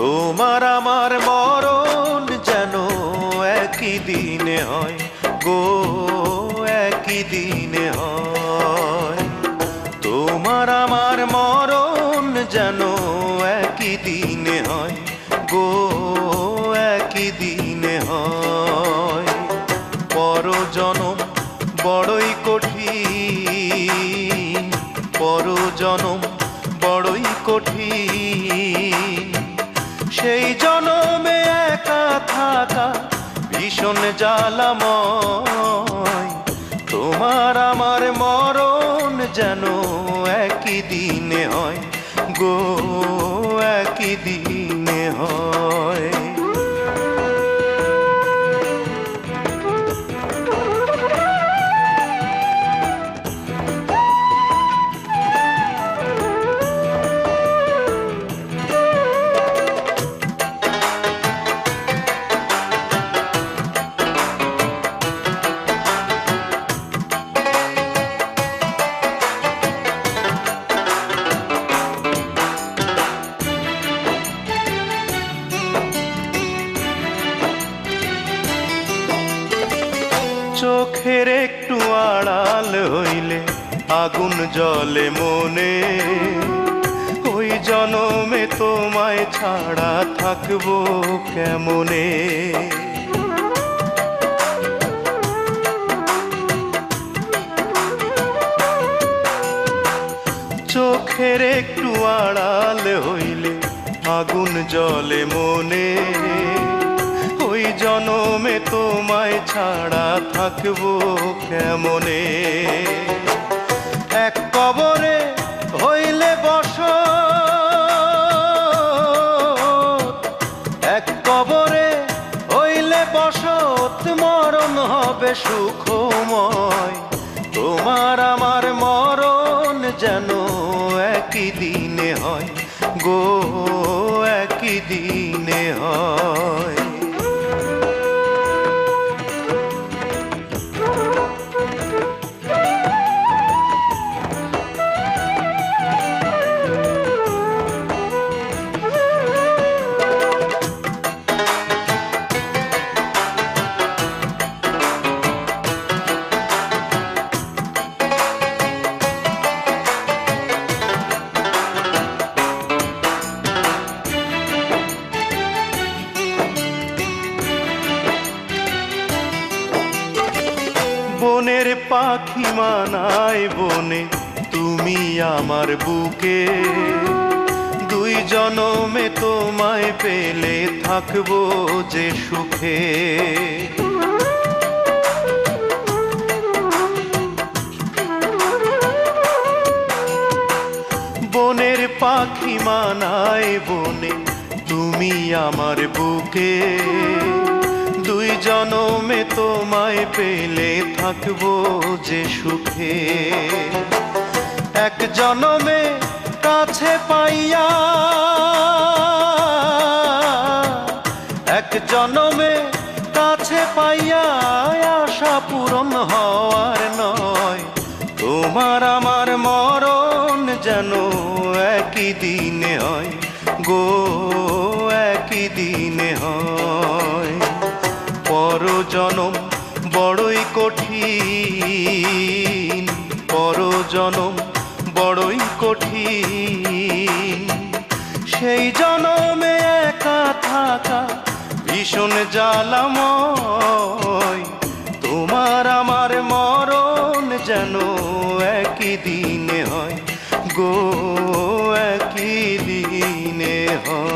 তোমার আমার মরণ যেন একই দিনে হয় গো, একই দিনে হয়। তোমার আমার মরণ যেন একই দিনে হয় গো, একই দিনে হয়। পরজনম বড়ই কঠিন পরজনম বড়ই কঠিন। সেই জনমে একা থাকা ভীষণ জ্বালাময় তোমার আমার মরণ যেন একই দিনে হয় গো, একই দিনে। চোখের একটু আড়াল হইলে আগুন জলে মনে। ওই জনমে তোমায় ছাড়া থাকব কেমনে? চোখের একটু আড়াল হইলে আগুন জলে মনে। জনমে তোমায় ছাড়া থাকব কেমনে? এক কবরে হইলে বস এক কবরে হইলে বসত, মরণ হবে সুখময়। তোমার আমার মরণ যেন একই দিনে হয় গো, একই দিনে হয়। বনের পাখি মানায় বনে, তুমি আমার বুকে। দুই জনমে তোমায় পেলে থাকব যে সুখে। বনের পাখি মানায় বনে, তুমি আমার বুকে। জনমে তোমায় পেলে থাকব যে সুখে। এক জনমে কাছে পাইয়া, এক জনমে কাছে পাইয়া আশা পূরণ হওয়ার নয়। তোমার আমার মরণ যেন একই দিনে হয় গো, একই দিনে হয়। জনম বড়ই কঠিন, পরজনম বড়ই কঠিন। সেই জনমে একা থাকা ভীষণ জ্বালাম তোমার আমার মরণ যেন একই দিনে হয় গো, একই দিনে হয়।